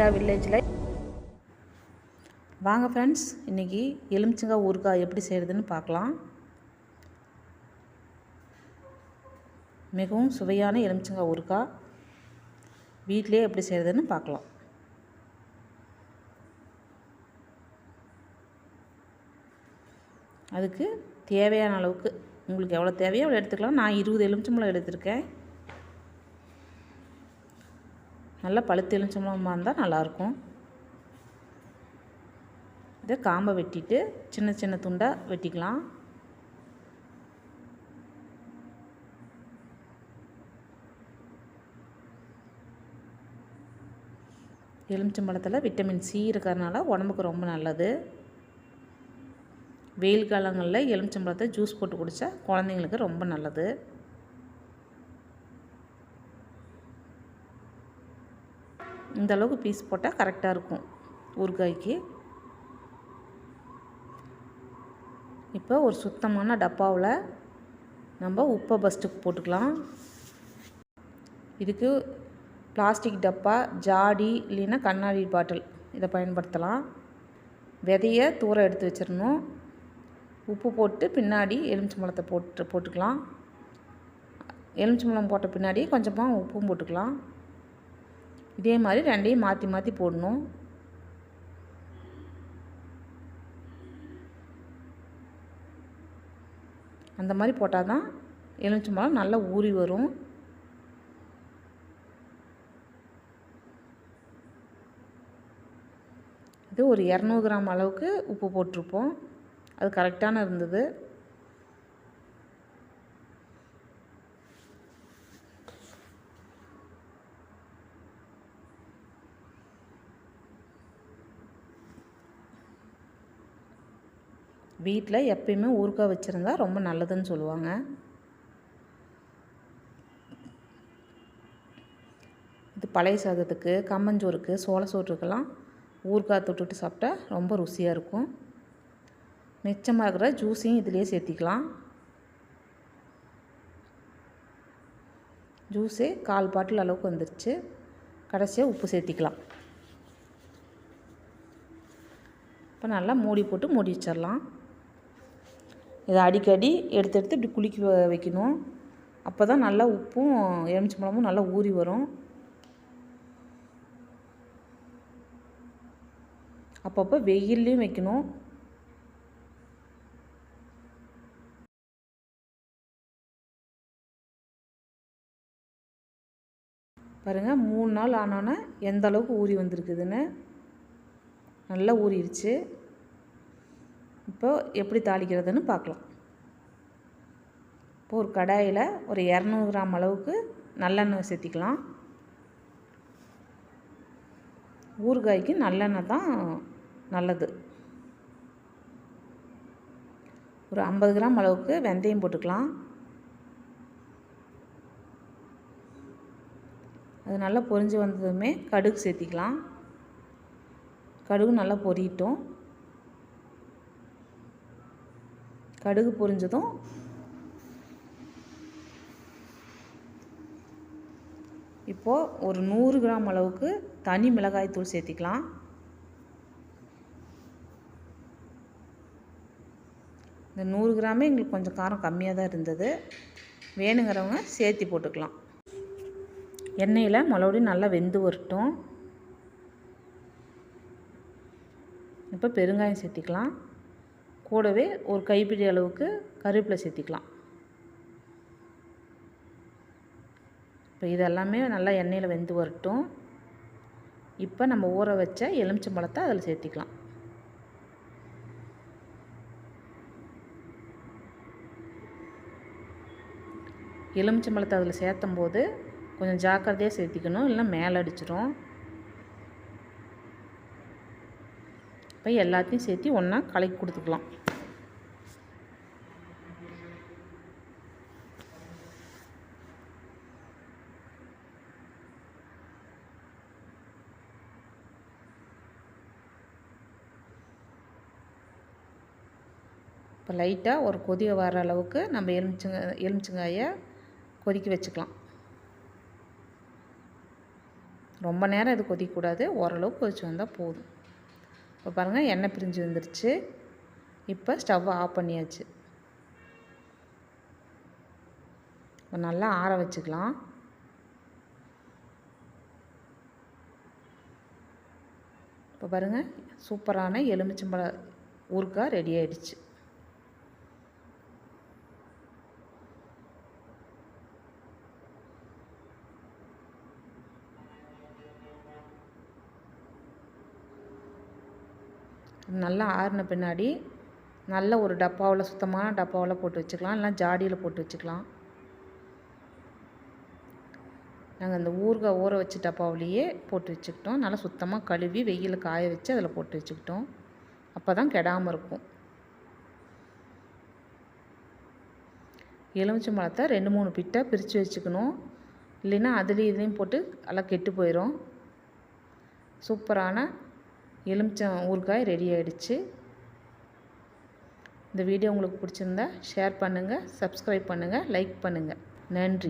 ஸ்டேஜில் வாங்க ஃப்ரெண்ட்ஸ் இன்றைக்கி எலுமிச்சங்காய் ஊறுகாய் எப்படி செய்கிறதுன்னு பார்க்கலாம். மிகவும் சுவையான எலுமிச்சங்காய் ஊறுகாய். வீட்டிலே எப்படி செய்கிறதுன்னு பார்க்கலாம். அதுக்கு தேவையான அளவுக்கு உங்களுக்கு எவ்வளோ தேவையோ அவ்வளோ எடுத்துக்கலாம். நான் இருபது எலுமிச்சம்பழம் எடுத்திருக்கேன். நல்லா பழுத்து எலுமிச்சம்பழமாக இருந்தால் நல்லாயிருக்கும். இதை காம்பை வெட்டிட்டு சின்ன சின்ன துண்டாக வெட்டிக்கலாம். எலுமிச்சம்பழத்தில் விட்டமின் சி இருக்கிறதுனால உடம்புக்கு ரொம்ப நல்லது. வெயில் காலங்களில் எலுமிச்சம்பழத்தை ஜூஸ் போட்டு குடித்தா குழந்தைங்களுக்கு ரொம்ப நல்லது. இந்த அளவுக்கு பீஸ் போட்டால் கரெக்டாக இருக்கும். ஊறுகாய்க்கு. இப்போ ஒரு சுத்தமான டப்பாவில் நம்ம உப்பை பஸ்ட்டுக்கு போட்டுக்கலாம். இதுக்கு பிளாஸ்டிக் டப்பா ஜாடி இல்லைன்னா கண்ணாடி பாட்டில் இதை பயன்படுத்தலாம். விதையை தூர எடுத்து வச்சிடணும். உப்பு போட்டு பின்னாடி எலுமிச்சம்பழத்தை போட்டு போட்டுக்கலாம். எலுமிச்சம்பழம் போட்ட பின்னாடி கொஞ்சமாக உப்பும் போட்டுக்கலாம். இதே மாதிரி ரெண்டையும் மாற்றி மாற்றி போடணும். அந்த மாதிரி போட்டால் தான் எலுமிச்சம்பழம் நல்லா ஊறி வரும். இது ஒரு இரநூறு கிராம் அளவுக்கு உப்பு போட்டிருப்போம். அது கரெக்டான இருந்தது. வீட்டில் எப்பயுமே ஊறுகாய் வச்சுருந்தா ரொம்ப நல்லதுன்னு சொல்லுவாங்க. இது பழைய சாதத்துக்கு கம்மஞ்சோறுக்கு சோள சோற்றுக்கெல்லாம் ஊறுகாய் தொட்டுட்டு சாப்பிட்டா ரொம்ப ருசியாக இருக்கும். மிச்சமாக இருக்கிற ஜூஸையும் இதிலே சேர்த்திக்கலாம். ஜூஸே கால் பாட்டில் அளவுக்கு வந்துருச்சு. கடைசியாக உப்பு சேர்த்திக்கலாம். இப்போ நல்லா மூடி போட்டு மூடி வச்சிடலாம். இதை அடிக்கடி எடுத்து எடுத்து இப்படி குளிக்க வைக்கணும். அப்போ தான் நல்லா உப்பும் எலுமிச்சம்பழமும் நல்லா ஊறி வரும். அப்பப்போ வெயில்லையும் வைக்கணும். பாருங்கள் மூணு நாள் ஆனோன்னே எந்த அளவுக்கு ஊறி வந்திருக்குதுன்னு. நல்லா ஊறிடுச்சு இப்போ எப்படி தாளிக்கிறதுன்னு பார்க்கலாம். இப்போ ஒரு கடாயில் ஒரு இரநூறு கிராம் அளவுக்கு நல்லெண்ணெய் சேர்த்திக்கலாம். ஊறுகாய்க்கு நல்லெண்ணெய் தான் நல்லது. ஒரு ஐம்பது கிராம் அளவுக்கு வெந்தயம் போட்டுக்கலாம். அது நல்லா பொரிஞ்சு வந்ததுமே கடுகு சேர்த்திக்கலாம். கடுகு நல்லா பொரியட்டும். கடுகு பொரிஞ்சதும் இப்போது ஒரு நூறு கிராம் அளவுக்கு தனி மிளகாய் தூள் சேர்த்திக்கலாம். இந்த நூறு கிராமே எங்களுக்கு கொஞ்சம் காரம் கம்மியாக தான் இருந்தது. வேணுங்கிறவங்க சேர்த்தி போட்டுக்கலாம். எண்ணெயில் மறுபடியும் நல்லா வெந்து வரட்டும். இப்போ பெருங்காயம் சேர்த்திக்கலாம். கூடவே ஒரு கைப்பிடி அளவுக்கு கருவேப்பிலை சேர்த்திக்கலாம். இப்போ இதெல்லாமே நல்லா எண்ணெயில் வெந்து வரட்டும். இப்போ நம்ம ஊற வச்ச எலுமிச்சம்பழத்தை அதில் சேர்த்திக்கலாம். எலுமிச்சம்பழத்தை அதில் சேர்த்தும் போது கொஞ்சம் ஜாக்கிரதையாக சேர்த்திக்கணும் இல்லைன்னா மேலே அடிச்சிடும் இப்போ எல்லாத்தையும் சேர்த்து ஒன்றா கலக்கி கொடுத்துக்கலாம். இப்போ லைட்டாக ஒரு கொதி வர அளவுக்கு நம்ம எலுமிச்சங்க எலுமிச்சங்காயை கொதிக்க வச்சுக்கலாம். ரொம்ப நேரம் இது கொதிக்கக்கூடாது. ஓரளவுக்கு கொதிச்சு வந்தால் போதும். இப்போ பாருங்கள் எண்ணெய் பிரிஞ்சு வந்துருச்சு. இப்போ ஸ்டவ்வை ஆஃப் பண்ணியாச்சு. இப்போ நல்லா ஆற வச்சுக்கலாம். இப்போ பாருங்கள் சூப்பரான எலுமிச்சம்பழ ஊறுகாய் ரெடி ஆகிடுச்சு நல்லா ஆறின பின்னாடி நல்ல ஒரு டப்பாவில் சுத்தமான டப்பாவில் போட்டு வச்சுக்கலாம். இல்லைனா ஜாடியில் போட்டு வச்சுக்கலாம். நாங்கள் அந்த ஊறுகாய் ஊற வச்ச டப்பாவிலேயே போட்டு வச்சுக்கிட்டோம். நல்லா சுத்தமாக கழுவி வெயில் காய வச்சு அதில் போட்டு வச்சுக்கிட்டோம். அப்போ தான் கெடாமல் இருக்கும். எலுமிச்சை மரத்தை ரெண்டு மூணு பிட்டை பிரித்து வச்சுக்கணும். இல்லைன்னா அதுலேயும் இதுலேயும் போட்டு நல்லா கெட்டு போயிடும் சூப்பரான எலுமிச்சம் ஊறுகாய் ரெடி ஆகிடுச்சு இந்த வீடியோ உங்களுக்கு பிடிச்சிருந்தா ஷேர் பண்ணுங்கள் சப்ஸ்கிரைப் பண்ணுங்கள் லைக் பண்ணுங்கள் நன்றி.